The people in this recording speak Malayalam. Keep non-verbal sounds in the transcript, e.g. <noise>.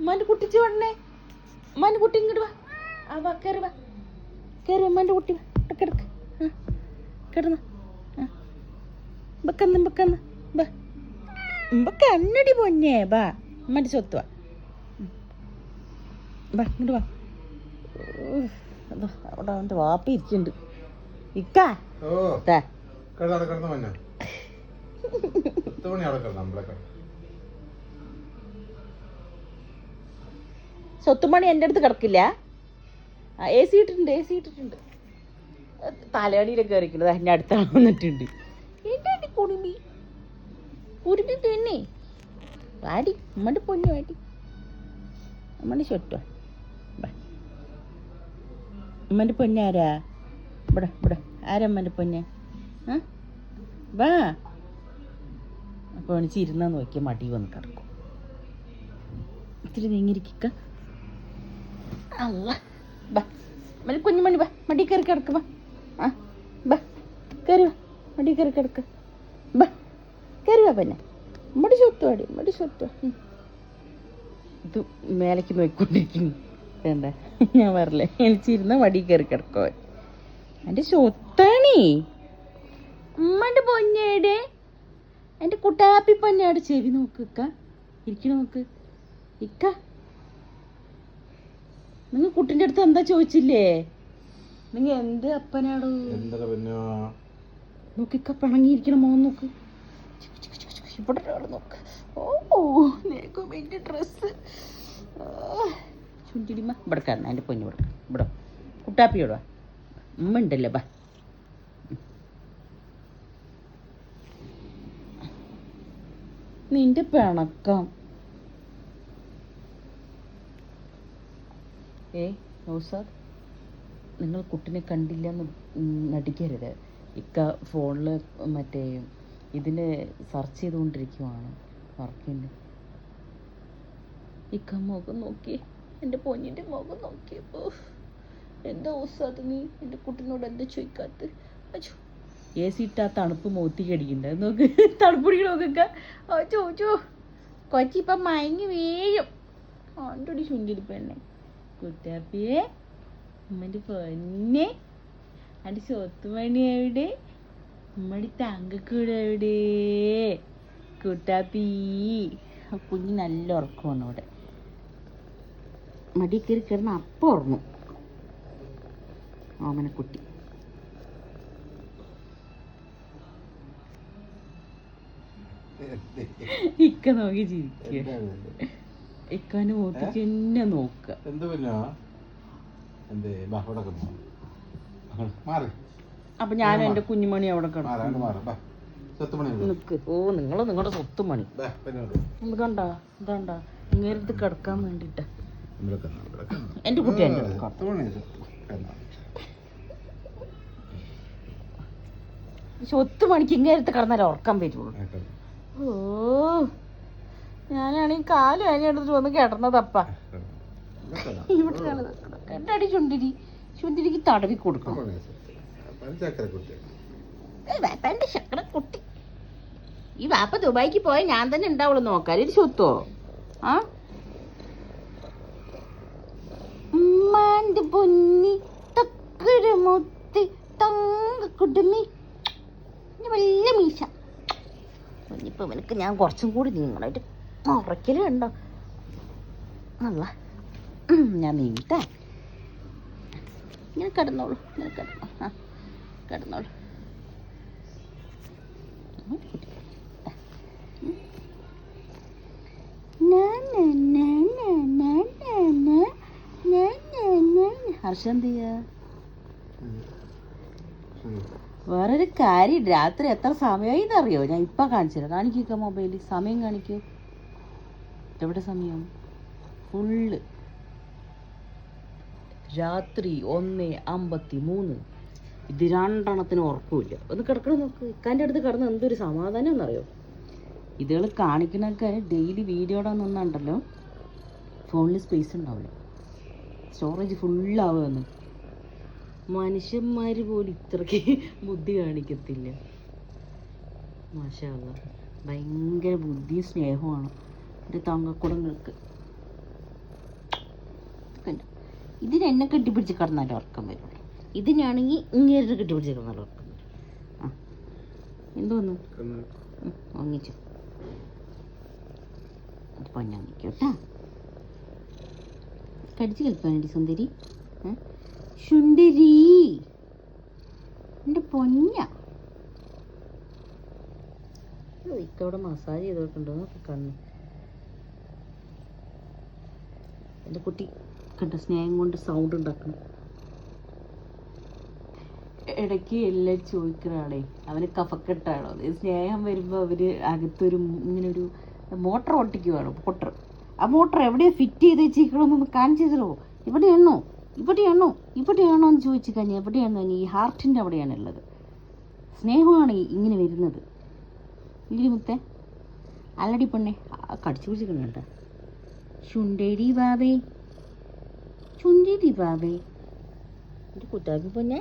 ഉമ്മാന്റെ കുട്ടിച്ച് വണ്ണേ ഉമ്മാന്റെ കുട്ടി ഇങ്ങോട്ട് വാ. ആ വാ കയറി വാ. കയറി ഉമ്മാന്റെ കുട്ടി വാ. കിടക്ക്. ആ കിടന്ന്. ആ. ബക്കന്ന് ബക്കന്ന് ബാ കണ്ണടി പൊന്നേ ബാ ഉമ്മാന്റെ സ്വത്ത് വാ. ബാ ഇങ്ങോട്ട് വാ. അവിടെ അവന്റെ വാപ്പ ഇരിക്കുന്നുണ്ട്. ഇക്കാ. കിടന്ന് കിടന്ന് മഞ്ഞ. പത്ത് മണി അവിടെ കിടന്നു നമ്മളൊക്കെ? സ്വത്തുമണി എന്റെ അടുത്ത് കിടക്കില്ല. എ സി ഇട്ടിട്ടുണ്ട് എ സി ഇട്ടിട്ടുണ്ട് തലയടിയിലൊക്കെ കയറിക്കുന്നത് എന്റെ അടുത്താണ് വന്നിട്ടുണ്ട്. എന്റെ കുടുംബി കുടുംബി പിന്നെ വാടി അമ്മന്റെ പൊന്നു വാടി. അമ്മന്റെ ചൊറ്റ അമ്മന്റെ പൊന്നാരാ ഇവിടെ ഇവിടെ. ആരാ അമ്മന്റെ പൊന്നെ? ആ? വാ. അപ്പോൾ എണിച്ചിരുന്നാ നോക്കിയാൽ മടി വന്ന് കിടക്കും. ഇത്തിരി നീങ്ങിരിക്ക അല്ല ബാ. മതി മടി കയറി കിടക്ക് ബാ ആ ബാ. കയറി വാ. മടി കയറി കിടക്ക്. ബാ. കയറി വാ പിന്നെ. മടി ചോത്തു അടി മടി ചോത്തു ഇത് മേലേക്ക് നോക്കിക്കൊണ്ടിരിക്കുന്നു. വേണ്ട. ഞാൻ പറഞ്ഞില്ലേ എനിച്ചിരുന്ന മടി കയറി കിടക്കോ എന്റെ സ്വത്താണേ ഉമ്മന്റെ പൊന്നേടെ എന്റെ കുട്ടാപ്പി പൊന്നയുടെ ചെവി നോക്ക് ഇക്ക. ഇരിക്കണ നോക്ക്. ഇക്ക. നിങ്ങൾ കുട്ടിന്റെ അടുത്ത് എന്താ ചോദിച്ചില്ലേ? നിങ്ങ എന്ത് അപ്പനാടോ? എന്താ പിന്നെ? നോക്കിക്ക പിണങ്ങിയിരിക്കണ മോൻ നോക്ക്. ചിക്ക് ചിക്ക് ചിക്ക് ചിക്ക്. ഇവിടെ ഒരാൾ നോക്ക്. ഓ എന്റെ ഡ്രസ്സ്. ചുണ്ടിടിമ. ഇവിടെ കാണണം എന്റെ പൊന്നു ഇവിടെ. ഇവിടെ. കുട്ടാപ്പിയോടാ ഉമ്മ ഉണ്ടല്ലേ ബാ നിന്റെ പിണക്കം. ഏ നൗസാദ്? നിങ്ങൾ കുട്ടിനെ കണ്ടില്ല എന്ന് നടിക്കരുത്. ഇക്ക ഫോണിൽ മറ്റേ ഇതിന് സെർച്ച് ചെയ്തുകൊണ്ടിരിക്കുവാണ്. വർക്കിന്റെ ഇക്ക മുഖം നോക്കി. എന്റെ പൊന്നിന്റെ മുഖം നോക്കിയപ്പോൾ. എന്താ ഓസാദ് നീ? എന്റെ കുട്ടിനോട് എന്താ ചോദിക്കാത്ത? എ സി ഇട്ടാ തണുപ്പ് മോത്തിക്ക് കടിക്കണ്ടത് നോക്ക്. തണുപ്പ് പിടിക്കണ നോക്കൊക്കെ ഓ ചോച്ചോ കൊച്ചി ഇപ്പം മയങ്ങി വീഴും. ആണ്ടോടി ചുണ്ടിരിപ്പ് പെണ്ണെ കുട്ടാപ്പിയെ ഉമ്മന്റെ പൊന്നെ. അതിന്റെ സ്വത്തുമണി എവിടെ? ഉമ്മടി തങ്കക്കൂടെ എവിടെ? കുട്ടാപ്പി കുഞ്ഞി നല്ല ഉറക്കമാണ് ഇവിടെ. മടി കയറി കിടന്ന് അപ്പം ഉറങ്ങും. ഓമനെ കുട്ടി. <laughs> ഇക്ക നോക്കി ചിരിക്കുക ഇക്കാന്റെ മുഖത്തേക്ക് തന്നെ നോക്കുക. എന്ത് പിന്നെ? എന്തേ അവിടെ മാറി. അപ്പൊ ഞാൻ എന്റെ കുഞ്ഞുമണി അവിടെ നിക്ക്. ഓ നിങ്ങൾ നിങ്ങളുടെ സ്വത്ത് മണി. ഇത് കണ്ട ഇതാണ്ട ഇങ്ങേരത്ത് കിടക്കാൻ വേണ്ടിട്ട് എന്റെ കുട്ടി ഓ. സ്വത്ത് മണിക്ക് ഇങ്ങേരത്ത് കിടന്നാലേ ഉറക്കാൻ പറ്റുള്ളൂ ആ, കിടന്നു. ഈ ഞാനാണെങ്കിൽ കാലും അതിനെടുത്തിട്ട് വന്ന് കിടന്നതപ്പ കിടന്നു. ഇവിടെ കിടന്നു. ഇവിടെ കിടന്നത് എന്റെ അടി ചുണ്ടിരി ചുണ്ടിരിക്ക് തടവി കൊടുക്കണം പത്ത് ശക്കര കുട്ടി. ഈ വാപ്പ ദുബായിക്ക് പോയ ഞാൻ തന്നെ ഉണ്ടാവുള്ളൂ നോക്കാൻ ചുത്തോ സ്വത്തോ ആ ഉമ്മാന്റെ പൊന്നി തക്കര മുത്തി തങ്ക കുടുമി വലിയ മീശ ഇനിയിപ്പോൾ ഇവനക്ക് ഞാൻ കുറച്ചും കൂടി നീങ്ങളായിട്ട് ഉറക്കൽ കണ്ടോ? അല്ല ഞാൻ നീങ്ങിട്ടേ. ഇങ്ങനെ കിടന്നോളൂ ഇങ്ങനെ കിടന്നു ആ കിടന്നോളൂ. വേറൊരു കാര്യം രാത്രി എത്ര സമയമായി എന്നറിയോ? ഞാൻ ഇപ്പൊ കാണിച്ചില്ല കാണിക്കുക മൊബൈലിൽ സമയം കാണിക്കൂ. എവിടെ സമയം? ഫുള്ള്. രാത്രി ഒന്ന് അമ്പത്തി മൂന്ന് ഇത് രണ്ടെണ്ണത്തിന് ഉറക്കമില്ല ഒന്ന് കിടക്കണം നോക്ക്. ഇക്കാന്റെ അടുത്ത് കിടന്ന് എന്തൊരു സമാധാനം എന്നറിയോ ഇതുകൾ കാണിക്കണൊക്കെ ഡെയിലി വീഡിയോടെ നിന്നുണ്ടല്ലോ. ഫോണിൽ സ്പേസ് ഉണ്ടാവില്ല. സ്റ്റോറേജ് ഫുള്ളാവുമെന്ന് മനുഷ്യന്മാർ പോലും ഇത്രയ്ക്ക് ബുദ്ധി കാണിക്കത്തില്ല. മാഷാല്ല ഭയങ്കര ബുദ്ധിയും സ്നേഹമാണ്. ഒരു തങ്കക്കുടങ്ങൾക്ക് പിന്നെ ഇതിന് എന്നെ കെട്ടിപ്പിടിച്ച് കിടന്നാലും ഉറക്കം വരുള്ളൂ. ഇതിനാണെങ്കിൽ ഇങ്ങനെ കെട്ടിപ്പിടിച്ച് കിടന്നാലും ഉറക്കം വരും ആ. എന്തോന്നു വാങ്ങിച്ചു. അത് പൊന്നങ്ങിക്കോ കേട്ടാ. കടിച്ച് കളിപ്പാനടി സുന്ദരി. ശുണ്ടരി എന്റെ പൊന്ന. ഇക്കവിടെ മസാജ് ചെയ്തോട്ടുണ്ടോ കണ്ണ്. എന്റെ കുട്ടി കണ്ട സ്നേഹം കൊണ്ട് സൗണ്ട് ഉണ്ടാക്കണം ഇടയ്ക്ക് എല്ലാവരും ചോദിക്കുന്നതാണേ അവന് കഫക്കെട്ടാണോ. സ്നേഹം വരുമ്പോൾ അവർ അകത്തൊരു ഇങ്ങനെ ഒരു മോട്ടർ ഓട്ടിക്കുവാണ് മോട്ടർ. ആ മോട്ടർ എവിടെയാണ് ഫിറ്റ് ചെയ്ത് വെച്ചിരിക്കണമെന്ന് കാണിച്ചു തരുമോ? ഇവിടെയാണോ? ഇവിടെയാണോ? ഇവിടെയാണോ എന്ന് ചോദിച്ചു കഴിഞ്ഞാൽ എവിടെയാണോ ഈ ഹാർട്ടിന്റെ അവിടെയാണ് ഉള്ളത്. സ്നേഹമാണ് ഇങ്ങനെ വരുന്നത്. ഇല്ലേ മുത്തേ. അല്ലടി പെണ്ണെ കടിച്ചു കടിച്ചു പിടിച്ചിരിക്കുന്നുണ്ട് ചുണ്ടേടി ബാബേ. ചുണ്ടേടി ബാബേ. എന്റെ കുട്ടാപ്പി പൊന്നെ.